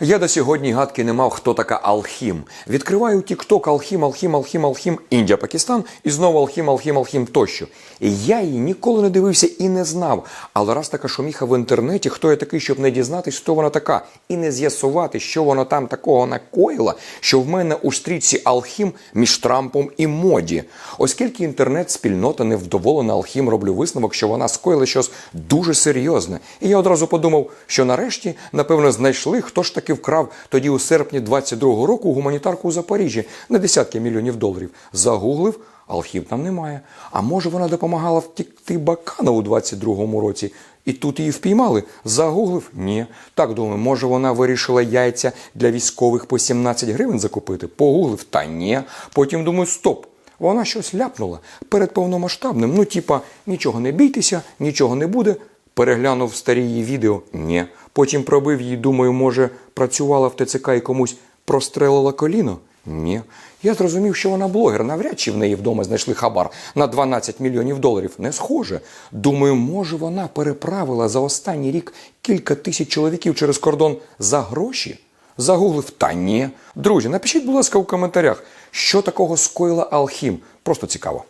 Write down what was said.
Я до сьогодні гадки не мав, хто така Алхім. Відкриваю Тікток Алхім, Алхім, Алхім, Алхім, Індія, Пакистан і знову Алхім, Алхім, Алхім тощо. І я її ніколи не дивився і не знав. Але раз така шуміха в інтернеті, хто я такий, щоб не дізнатись, хто вона така, і не з'ясувати, що вона там такого накоїла, що в мене у стрічці Алхім між Трампом і моді. Оскільки інтернет-спільнота невдоволена Алхім, роблю висновок, що вона скоїла щось дуже серйозне. І я одразу подумав, що нарешті, напевно, знайшли, хто ж таки вкрав тоді у серпні 22-го року гуманітарку у Запоріжжі на десятки мільйонів доларів. Загуглив, Алхім там немає. А може вона допомагала втікти Бакана у 22-му році? І тут її впіймали. Загуглив? Ні. Так думаю, може вона вирішила яйця для військових по 17 гривень закупити? Погуглив? Та ні. Потім думаю, стоп. Вона щось ляпнула перед повномасштабним. Ну, типа, нічого не бійтеся, нічого не буде. Переглянув старі її відео. Ні. Потім пробив її, думаю, може, працювала в ТЦК і комусь прострелила коліно? Ні. Я зрозумів, що вона блогер. Навряд чи в неї вдома знайшли хабар на 12 мільйонів доларів. Не схоже. Думаю, може вона переправила за останній рік кілька тисяч чоловіків через кордон за гроші? Загуглив, та ні. Друзі, напишіть, будь ласка, у коментарях, що такого скоїла Алхім. Просто цікаво.